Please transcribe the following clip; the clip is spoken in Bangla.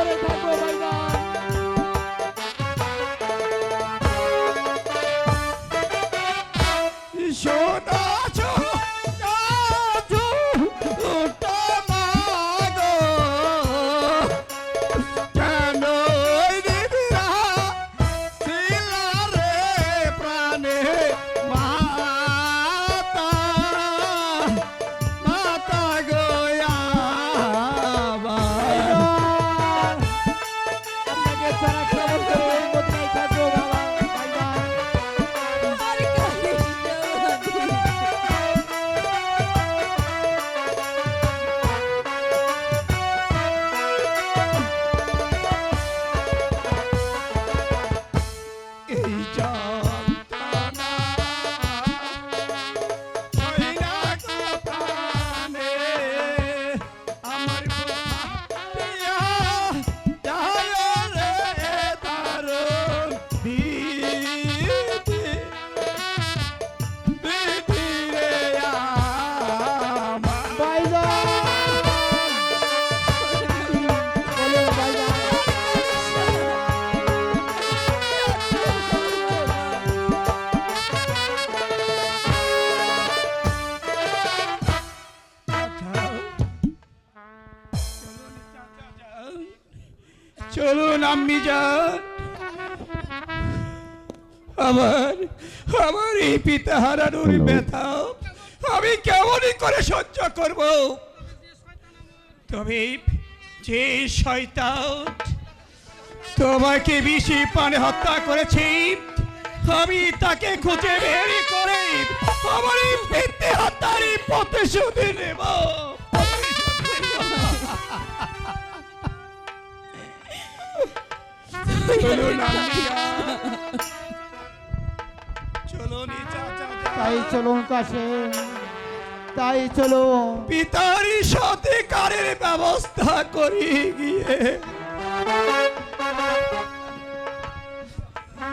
করে નમસ્કાર চলুন আম্মি যান আমার আমার এই পিতা হারানোর। ব্যথা আমি কেমনই করে সহ্য করব? তবে যে শয়তান তোমাকে বেশি পানে হত্যা করেছি আমি তাকে খুঁজে বের করে আমার এই পিতৃ হত্যার এই প্রতিশোধ নেব। তাই যান। চলুন কাছে তাই চলো পিতারি সতিকারের ব্যবস্থা করি গিয়ে